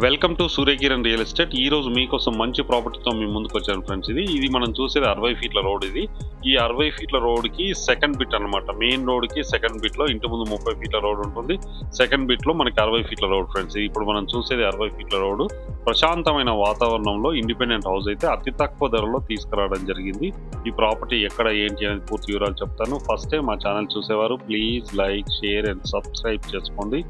Welcome to Suryakiran real estate. ఈ రోజు మీకోసం మంచి ప్రాపర్టీతో మీ ముందుకు వచ్చాను ఫ్రెండ్స్ ఇది. ఇది మనం చూసేది అరవై ఫీట్ల రోడ్ ఇది. ఈ అరవై ఫీట్ల రోడ్కి సెకండ్ బిట్ అన్నమాట. మెయిన్ రోడ్డుకి సెకండ్ బిట్లో ఇంటి ముందు ముప్పై ఫీట్ల రోడ్ ఉంటుంది. సెకండ్ బిట్లో మనకి అరవై ఫీట్ల రోడ్ ఫ్రెండ్స్. ఇప్పుడు మనం చూసేది అరవై ఫీట్ల రోడ్డు. ప్రశాంతమైన వాతావరణంలో ఇండిపెండెంట్ హౌస్ అయితే అతి తక్కువ ధరలో తీసుకురావడం జరిగింది. ఈ ప్రాపర్టీ ఎక్కడ ఏంటి అనేది పూర్తి వివరాలు చెప్తాను. ఫస్ట్ టైం మా ఛానల్ చూసేవారు please like share and subscribe చేసుకోండి.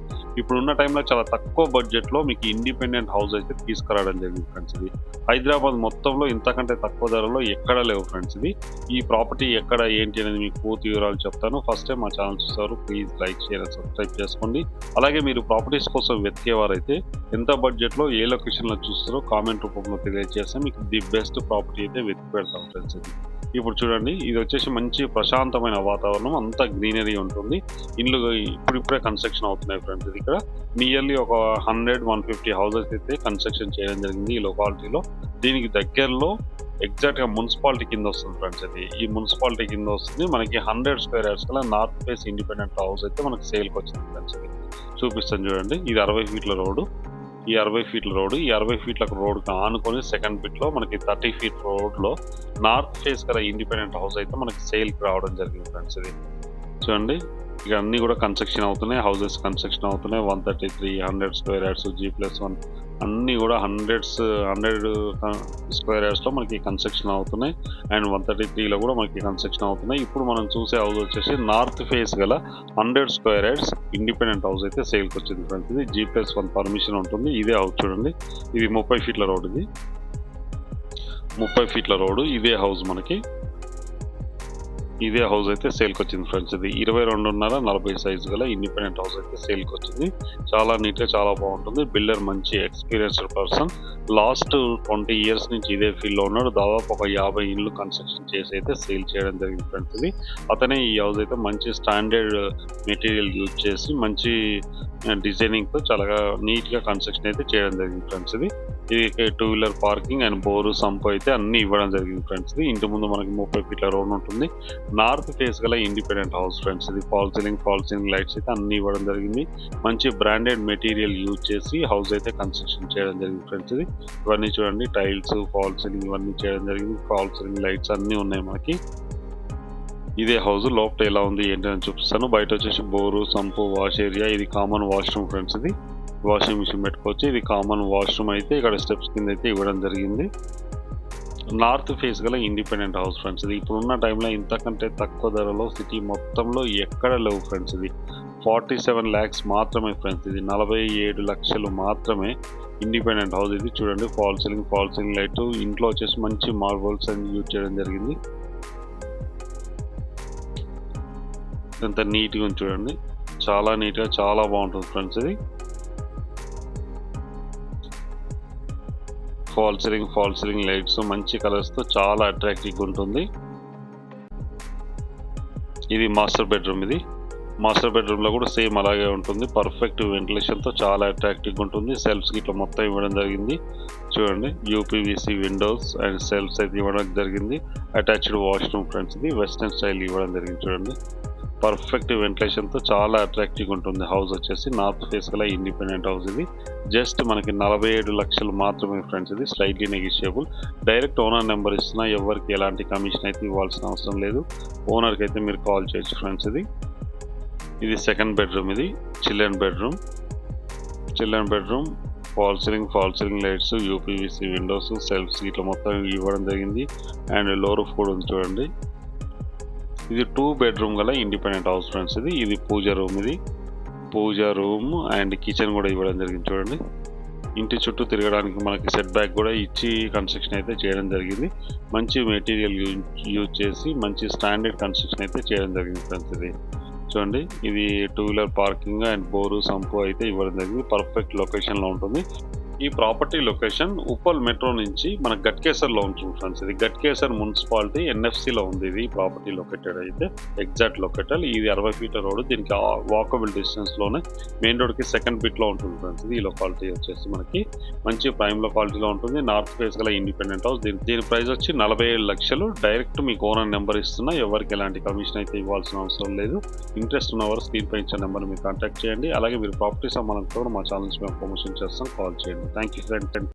ఇప్పుడున్న టైంలో చాలా తక్కువ బడ్జెట్లో మీకు ఇండిపెండెంట్ హౌస్ అయితే తీసుకురావడం జరిగింది ఫ్రెండ్స్ ఇది. హైదరాబాద్ మొత్తంలో ఇంతకంటే తక్కువ ధరలో ఎక్కడ లేవు ఫ్రెండ్స్ ఇది. ఈ ప్రా ప్రాపర్టీ ఎక్కడ ఏంటి అనేది మీకు పూర్తి వివరాలు చెప్తాను. ఫస్ట్ టైం మా ఛానల్ చూస్తారు please like share and subscribe చేసుకోండి. అలాగే మీరు ప్రాపర్టీస్ కోసం వెతికేవారైతే ఎంత బడ్జెట్లో ఏ లొకేషన్లో చూస్తారో కామెంట్ రూపంలో తెలియజేస్తే మీకు ది బెస్ట్ ప్రాపర్టీ అయితే వెతికి పెడతాం ఫ్రెండ్స్ ఇది. ఇప్పుడు చూడండి ఇది వచ్చేసి మంచి ప్రశాంతమైన వాతావరణం అంతా గ్రీనరీ ఉంటుంది. ఇండ్లు ఇప్పుడిప్పుడే కన్స్ట్రక్షన్ అవుతున్నాయి ఫ్రెండ్స్ ఇది ఇక్కడ. నియర్లీ ఒక హండ్రెడ్ వన్ ఫిఫ్టీ హౌసెస్ అయితే కన్స్ట్రక్షన్ చేయడం జరిగింది ఈ లొకాలిటీలో దీనికి దగ్గరలో ఎగ్జాక్ట్గా మున్సిపాలిటీ కింద వస్తుంది ఫ్రెండ్స్ ఇది. ఈ మున్సిపాలిటీ కింద వస్తుంది. మనకి హండ్రెడ్ స్క్వేర్ యార్డ్స్ కల్లా నార్త్ ఫేస్ ఇండిపెండెంట్ హౌస్ అయితే మనకి సేల్కి వచ్చింది ఫ్రెండ్స్ ఇది. చూపిస్తాను చూడండి. ఇది అరవై ఫీట్ల రోడ్డు ఈ అరవై ఫీట్ల రోడ్డు ఈ అరవై ఫీట్లకు రోడ్కి ఆనుకొని సెకండ్ ఫీట్లో లో మనకి థర్టీ ఫీట్ రోడ్లో నార్త్ ఫేస్ గల ఇండిపెండెంట్ హౌస్ అయితే మనకి సేల్కి రావడం జరిగింది ఫ్రెండ్స్ ఇది. చూడండి. ఇక అన్నీ కూడా కన్స్ట్రక్షన్ అవుతున్నాయి. హౌసెస్ కన్స్ట్రక్షన్ అవుతున్నాయి. One thirty three hundred square yards G plus one అన్నీ కూడా హండ్రెడ్స్ హండ్రెడ్ స్క్వేర్ యార్డ్స్లో మనకి కన్స్ట్రక్షన్ అవుతున్నాయి. అండ్ వన్ థర్టీ త్రీలో కూడా మనకి కన్స్ట్రక్షన్ అవుతున్నాయి. ఇప్పుడు మనం చూసే హౌస్ వచ్చేసి నార్త్ ఫేస్ గల hundred square yards independent house అయితే సేల్కి వచ్చింది ఫ్రెండ్స్. ఇది జీ ప్లస్ వన్ పర్మిషన్ ఉంటుంది. ఇదే హౌస్ చూడండి. ఇది ముప్పై ఫీట్ల రోడ్ ఇది. ముప్పై ఫీట్ల రోడ్డు ఇదే హౌస్ మనకి. ఇదే హౌస్ అయితే సేల్కి వచ్చింది ఫ్రెండ్స్. ఇది ఇరవై రెండున్నర నలభై సైజు గల ఇండిపెండెంట్ హౌస్ అయితే సేల్కి వచ్చింది. చాలా నీట్గా చాలా బాగుంటుంది. బిల్డర్ మంచి experienced person. Last twenty years నుంచి ఇదే ఫీల్డ్లో ఉన్నాడు. దాదాపు ఒక యాభై ఇళ్ళు కన్స్ట్రక్షన్ చేసి అయితే సేల్ చేయడం జరిగింది ఫ్రెండ్స్ ఇది. అతనే ఈ హౌస్ అయితే మంచి స్టాండర్డ్ మెటీరియల్ యూజ్ చేసి మంచి డిజైనింగ్తో చాలా నీట్గా కన్స్ట్రక్షన్ అయితే చేయడం జరిగింది ఫ్రెండ్స్ ఇది. ఇది two wheeler parking and bore sump అయితే అన్ని ఇవ్వడం జరిగింది ఫ్రెండ్స్. ఇది ఇంటి ముందు మనకి ముప్పై ఫీట్ల రోడ్ ఉంటుంది. నార్త్ ఫేస్ గల ఇండిపెండెంట్ హౌస్ ఫ్రెండ్స్. ఇది fall ceiling fall ceiling lights అయితే అన్ని ఇవ్వడం జరిగింది. మంచి బ్రాండెడ్ మెటీరియల్ యూజ్ చేసి హౌస్ అయితే కన్స్ట్రక్షన్ చేయడం జరిగింది ఫ్రెండ్స్ ఇది. ఇవన్నీ చూడండి టైల్స్ ఫాల్ సీలింగ్ ఇవన్నీ చేయడం జరిగింది. ఫాల్ సీలింగ్ లైట్స్ అన్నీ ఉన్నాయి మనకి. ఇదే హౌస్ లోపల ఎలా ఉంది ఏంటి అని చూపిస్తాను. బయట వచ్చేసి బోరు సంపు వాష్ ఏరియా. ఇది కామన్ వాష్రూమ్ ఫ్రెండ్స్ ఇది. వాషింగ్ మిషన్ పెట్టుకోవచ్చు. ఇది కామన్ వాష్రూమ్ అయితే ఇక్కడ స్టెప్స్ కింద అయితే ఇవ్వడం జరిగింది. నార్త్ ఫేస్ గల ఇండిపెండెంట్ హౌస్ ఫ్రెండ్స్ ఇది. ఇప్పుడున్న టైంలో ఇంతకంటే తక్కువ ధరలో సిటీ మొత్తంలో ఎక్కడ లేవు ఫ్రెండ్స్ ఇది. ఫార్టీ సెవెన్ ల్యాక్స్ మాత్రమే ఫ్రెండ్స్ ఇది. నలభై ఏడు లక్షలు మాత్రమే ఇండిపెండెంట్ హౌస్ ఇది. చూడండి fall ceiling fall ceiling light ఇంట్లో వచ్చేసి మంచి మార్బల్స్ అని యూజ్ చేయడం జరిగింది. ఎంత నీట్గా చూడండి. చాలా నీట్గా చాలా బాగుంటుంది ఫ్రెండ్స్ ఇది. Fall ceiling fall ceiling lights మంచి కలర్స్తో చాలా అట్రాక్టివ్గా ఉంటుంది. ఇది మాస్టర్ బెడ్రూమ్ ఇది. మాస్టర్ బెడ్రూమ్లో కూడా సేమ్ అలాగే ఉంటుంది. పర్ఫెక్ట్ వెంటిలేషన్తో చాలా అట్రాక్టివ్గా ఉంటుంది. సెల్ఫ్స్ ఇట్లా మొత్తం ఇవ్వడం జరిగింది. చూడండి యూపీవీసీ విండోస్ అండ్ సెల్ఫ్స్ అయితే ఇవ్వడం జరిగింది. అటాచ్డ్ వాష్రూమ్ ఫ్రెండ్స్ ఇది వెస్టర్న్ స్టైల్ ఇవ్వడం జరిగింది. చూడండి. పర్ఫెక్ట్ వెంటిలేషన్తో చాలా అట్రాక్టివ్గా ఉంటుంది. హౌస్ వచ్చేసి నార్త్ ఫేస్ గల ఇండిపెండెంట్ హౌస్ ఇది. జస్ట్ మనకి నలభై ఏడు లక్షలు మాత్రమే ఫ్రెండ్స్ ఇది. Slightly negotiable direct owner number ఇస్తున్నా ఎవరికి ఎలాంటి కమిషన్ అయితే ఇవ్వాల్సిన అవసరం లేదు. ఓనర్కి అయితే మీరు కాల్ చేయొచ్చు ఫ్రెండ్స్ ఇది. ఇది సెకండ్ బెడ్రూమ్ ఇది. Children bedroom children bedroom fall ceiling fall ceiling lights UPVC windows shelves ఇట్లా మొత్తం ఇవ్వడం జరిగింది. అండ్లో రూఫ్ కూడా ఉంది చూడండి. ఇది టూ బెడ్రూమ్ గల ఇండిపెండెంట్ హౌస్ ఫ్రెండ్స్ ఇది ఇది పూజ రూమ్ ఇది. పూజ రూమ్ అండ్ కిచెన్ కూడా ఇవ్వడం జరిగింది చూడండి. ఇంటి చుట్టూ తిరగడానికి మనకి సెట్ బ్యాక్ కూడా ఇచ్చి కన్స్ట్రక్షన్ అయితే చేయడం జరిగింది. మంచి మెటీరియల్ యూజ్ చేసి మంచి స్టాండర్డ్ కన్స్ట్రక్షన్ అయితే చేయడం జరిగింది ఫ్రెండ్స్ ఇది. చూడండి ఇది two wheeler parking and bore sump అయితే ఇవ్వడం జరిగింది. పర్ఫెక్ట్ లొకేషన్లో ఉంటుంది. ఈ ప్రాపర్టీ లొకేషన్ ఉప్పల్ మెట్రో నుంచి మన గట్కేసర్లో ఉంటుంది ఫ్రెండ్స్. ఇది గట్కేసర్ మున్సిపాలిటీ ఎన్ఎఫ్సిలో ఉంది ఇది ప్రాపర్టీ లొకేటెడ్ అయితే. ఎగ్జాక్ట్ లొకేటెడ్ ఇది అరవై ఫీట్ రోడ్. దీనికి వాకబుల్ డిస్టెన్స్లోనే మెయిన్ రోడ్కి సెకండ్ బిట్లో ఉంటుంది ఫ్రెండ్స్. ఇది ఈ లొకాలిటీ వచ్చేసి మనకి మంచి ప్రైమ్ లొకాలిటీలో ఉంటుంది. నార్త్ ఫేస్ గల ఇండిపెండెంట్ హౌస్ దీని దీని ప్రైస్ వచ్చి నలభై ఏడు లక్షలు. డైరెక్ట్ మీకు ఓనర్ నెంబర్ ఇస్తున్నా. ఎవరికి ఎలాంటి కమిషన్ అయితే ఇవ్వాల్సిన అవసరం లేదు. ఇంట్రెస్ట్ ఉన్నవారు స్క్రీన్ పై ఇచ్చిన నెంబర్ మీరు కాంటాక్ట్ చేయండి. అలాగే మీరు ప్రాపర్టీ సంబంధంతో కూడా మా ఛానల్స్ మేము ప్రమోషన్ చేస్తాం. కాల్ చేయండి. Thank you, friend.